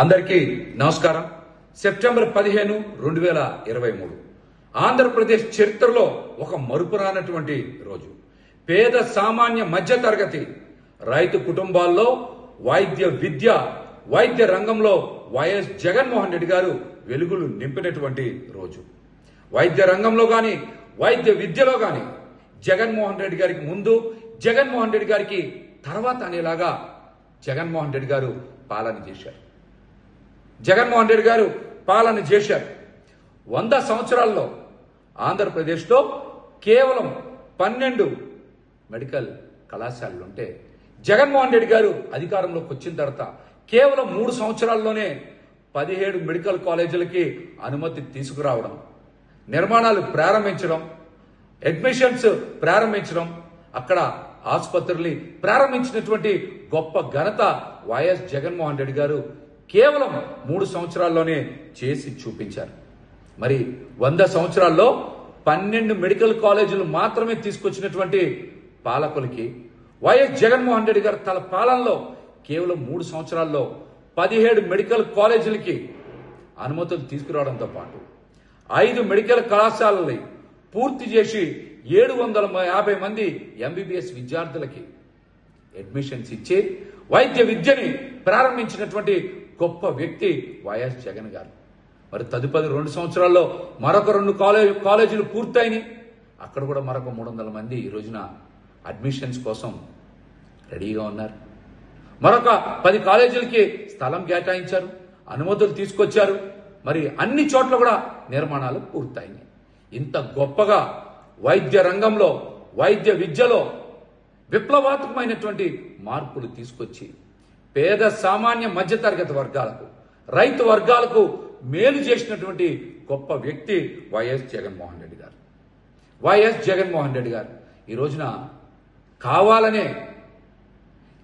అందరికీ నమస్కారం. సెప్టెంబర్ పదిహేను రెండు వేల ఇరవై మూడు. ఆంధ్రప్రదేశ్ చరిత్రలో ఒక మరుపురానటువంటి రోజు. పేద సామాన్య మధ్య తరగతి రైతు కుటుంబాల్లో వైద్య విద్య వైద్య రంగంలో వైఎస్ జగన్మోహన్ రెడ్డి గారు వెలుగులు నింపినటువంటి రోజు. వైద్య రంగంలో కానీ వైద్య విద్యలో కానీ జగన్మోహన్ రెడ్డి గారికి ముందు జగన్మోహన్ రెడ్డి గారికి తర్వాత అనేలాగా జగన్మోహన్ రెడ్డి గారు పాలన చేశారు. జగన్మోహన్ రెడ్డి గారు పాలన చేశారు. వంద సంవత్సరాల్లో ఆంధ్రప్రదేశ్లో కేవలం పన్నెండు మెడికల్ కళాశాలలు ఉంటే జగన్మోహన్ రెడ్డి గారు అధికారంలోకి వచ్చిన తర్వాత కేవలం మూడు సంవత్సరాల్లోనే పదిహేడు మెడికల్ కాలేజీలకి అనుమతి తీసుకురావడం నిర్మాణాలు ప్రారంభించడం అడ్మిషన్స్ ప్రారంభించడం అక్కడ ఆసుపత్రుల్ని ప్రారంభించినటువంటి గొప్ప ఘనత వైఎస్ జగన్మోహన్ రెడ్డి గారు కేవలం మూడు సంవత్సరాల్లోనే చేసి చూపించారు. మరి వంద సంవత్సరాల్లో పన్నెండు మెడికల్ కాలేజీలు మాత్రమే తీసుకొచ్చినటువంటి పాలకులకి వైఎస్ జగన్మోహన్ రెడ్డి గారు తన పాలనలో కేవలం మూడు సంవత్సరాల్లో పదిహేడు మెడికల్ కాలేజీలకి అనుమతులు తీసుకురావడంతో పాటు ఐదు మెడికల్ కళాశాలని పూర్తి చేసి ఏడు వందల యాభై మంది ఎంబీబీఎస్ విద్యార్థులకి అడ్మిషన్స్ ఇచ్చి వైద్య విద్యని ప్రారంభించినటువంటి గొప్ప వ్యక్తి వైఎస్ జగన్ గారు. మరి తదుపరి రెండు సంవత్సరాల్లో మరొక రెండు కాలేజ్ కాలేజీలు పూర్తయినాయి. అక్కడ కూడా మరొక మూడు వందల మంది ఈ రోజున అడ్మిషన్స్ కోసం రెడీగా ఉన్నారు. మరొక పది కాలేజీలకి స్థలం కేటాయించారు అనుమతులు తీసుకొచ్చారు. మరి అన్ని చోట్ల కూడా నిర్మాణాలు పూర్తయినాయి. ఇంత గొప్పగా వైద్య రంగంలో వైద్య విద్యలో విప్లవాత్మకమైనటువంటి మార్పులు తీసుకొచ్చి పేద సామాన్య మధ్యతరగతి వర్గాలకు రైతు వర్గాలకు మేలు చేసినటువంటి గొప్ప వ్యక్తి వైఎస్ జగన్మోహన్ రెడ్డి గారు. వైఎస్ జగన్మోహన్ రెడ్డి గారు. ఈ రోజున కావాలనే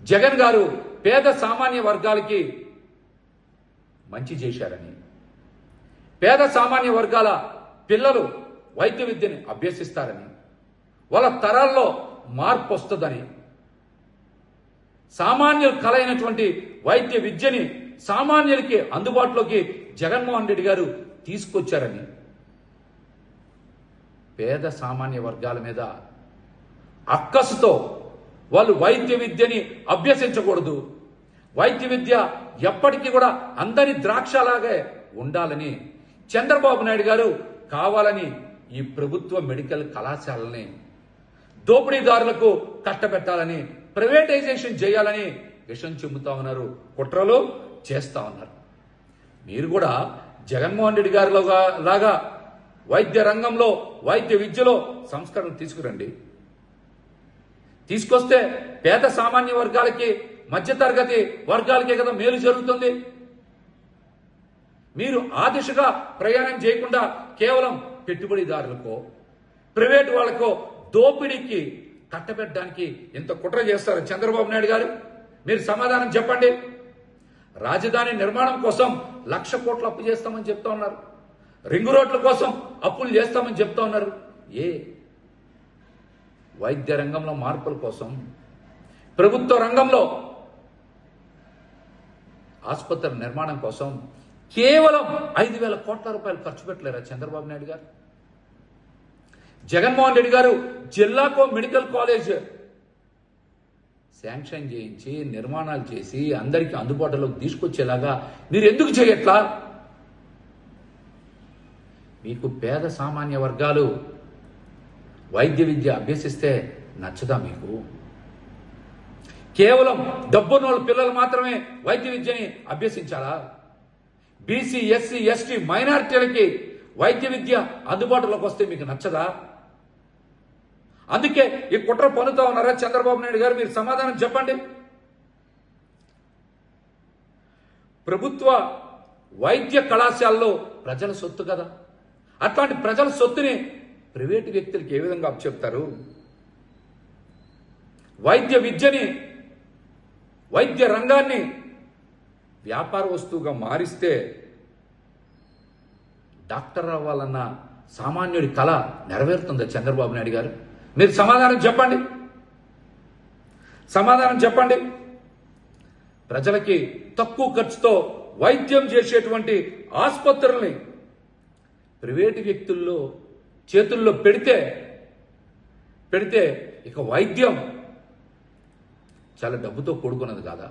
జగన్ గారు పేద సామాన్య వర్గాలకి మంచి చేశారని పేద సామాన్య వర్గాల పిల్లలు వైద్య విద్యని అభ్యసిస్తారని వాళ్ళ తరాల్లో మార్పు వస్తుందని సామాన్యులు అయినటువంటి వైద్య విద్యని సామాన్యులకి అందుబాటులోకి జగన్మోహన్ రెడ్డి గారు తీసుకొచ్చారని. పేద సామాన్య వర్గాల మీద అక్కసుతో వాళ్ళు వైద్య విద్యని అభ్యసించకూడదు. వైద్య విద్య ఎప్పటికీ కూడా అందరి ద్రాక్షలాగే ఉండాలని చంద్రబాబు నాయుడు గారు కావాలని ఈ ప్రభుత్వ మెడికల్ కళాశాలని దోపిడీదారులకు కట్టబెట్టాలని ప్రైవేటైజేషన్ చేయాలని విషం చెబుతా ఉన్నారు. కుట్రలు చేస్తా ఉన్నారు. మీరు కూడా జగన్మోహన్ రెడ్డి గారిలో లాగా వైద్య రంగంలో వైద్య విద్యలో సంస్కరణ తీసుకురండి. తీసుకొస్తే పేద సామాన్య వర్గాలకి మధ్యతరగతి వర్గాలకే కదా మేలు జరుగుతుంది. మీరు ఆ దిశగా ప్రయాణం చేయకుండా కేవలం పెట్టుబడిదారులకో ప్రైవేట్ వాళ్ళకో దోపిడీకి కట్టబెట్టడానికి ఎంత కుట్ర చేస్తారు చంద్రబాబు నాయుడు గారు? మీరు సమాధానం చెప్పండి. రాజధాని నిర్మాణం కోసం లక్ష కోట్లు అప్పు చేస్తామని చెప్తా ఉన్నారు. రింగు రోడ్ల కోసం అప్పులు చేస్తామని చెప్తా ఉన్నారు. ఏ? వైద్య రంగంలో మార్పుల కోసం ప్రభుత్వ రంగంలో ఆసుపత్రి నిర్మాణం కోసం కేవలం ఐదు వేల కోట్ల రూపాయలు ఖర్చు పెట్టలేరా చంద్రబాబు నాయుడు గారు? జగన్మోహన్ రెడ్డి గారు జిల్లాకో మెడికల్ కాలేజ్ శాంక్షన్ చేయించి నిర్మాణాలు చేసి అందరికీ అందుబాటులోకి తీసుకొచ్చేలాగా మీరు ఎందుకు చేయట్లా? మీకు పేద సామాన్య వర్గాలు వైద్య విద్య అభ్యసిస్తే నచ్చదా మీకు? కేవలం డబ్బున్న పిల్లలు మాత్రమే వైద్య విద్యని అభ్యసించాలా? బీసీ ఎస్సీ ఎస్టీ మైనారిటీలకి వైద్య విద్య అందుబాటులోకి వస్తే మీకు నచ్చదా? అందుకే ఈ కుట్ర పనుతా ఉన్నారా చంద్రబాబు నాయుడు గారు? మీరు సమాధానం చెప్పండి. ప్రభుత్వ వైద్య కళాశాలలో ప్రజల సొత్తు కదా. అట్లాంటి ప్రజల సొత్తుని ప్రైవేటు వ్యక్తులకి ఏ విధంగా చెప్తారు వైద్య విద్యని వైద్య రంగాన్ని వ్యాపార వస్తువుగా మారిస్తే డాక్టర్ అవ్వాలన్న సామాన్యుడి కళ నెరవేరుతుందా చంద్రబాబు నాయుడు గారు? మీరు సమాధానం చెప్పండి. సమాధానం చెప్పండి. ప్రజలకి తక్కువ ఖర్చుతో వైద్యం చేసేటువంటి ఆసుపత్రుల్ని ప్రైవేటు వ్యక్తుల్లో చేతుల్లో పెడితే పెడితే ఇక వైద్యం చాలా డబ్బుతో కూడుకున్నది కాదా?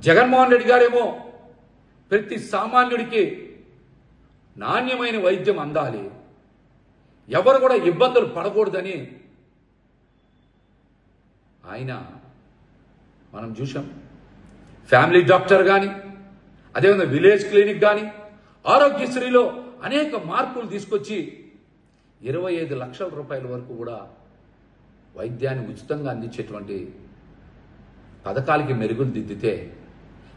జగన్మోహన్ రెడ్డి గారేమో ప్రతి సామాన్యుడికి నాణ్యమైన వైద్యం అందాలి. ఎవరు కూడా ఇబ్బందులు పడకూడదని ఆయన మనం చూసాం ఫ్యామిలీ డాక్టర్ కానీ అదేవిధంగా విలేజ్ క్లినిక్ కానీ ఆరోగ్యశ్రీలో అనేక మార్పులు తీసుకొచ్చి ఇరవై ఐదు లక్షల రూపాయల వరకు కూడా వైద్యాన్ని ఉచితంగా అందించేటువంటి పథకాలకి మెరుగులు దిద్దితే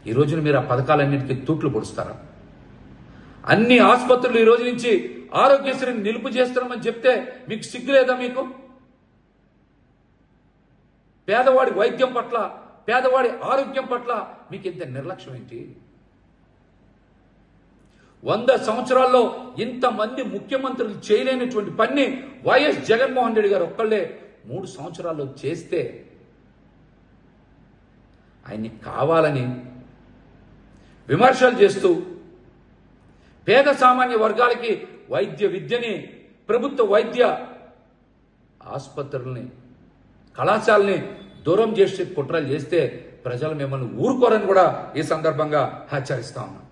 ఈ రోజున మీరు ఆ పథకాలన్నింటికీ తూట్లు పొడుస్తారా? అన్ని ఆసుపత్రులు ఈ రోజు నుంచి ఆరోగ్యశ్రీని నిలుపు చేస్తున్నామని చెప్తే మీకు సిగ్గులేదా మీకు? పేదవాడి వైద్యం పట్ల పేదవాడి ఆరోగ్యం పట్ల మీకు ఇంత నిర్లక్ష్యం ఏంటి? వంద సంవత్సరాల్లో ఇంతమంది ముఖ్యమంత్రులు చేయలేనటువంటి పని వైఎస్ జగన్మోహన్ రెడ్డి గారు ఒక్కళ్ళే మూడు సంవత్సరాల్లో చేస్తే ఆయన్ని కావాలని విమర్శలు చేస్తూ పేద సామాన్య వర్గాలకి వైద్య విద్యని ప్రభుత్వ వైద్య ఆసుపత్రుల్ని కళాశాలని దూరం చేసే కుట్రలు చేస్తే ప్రజలు మిమ్మల్ని ఊరుకోరని కూడా ఈ సందర్భంగా హెచ్చరిస్తా ఉన్నాం.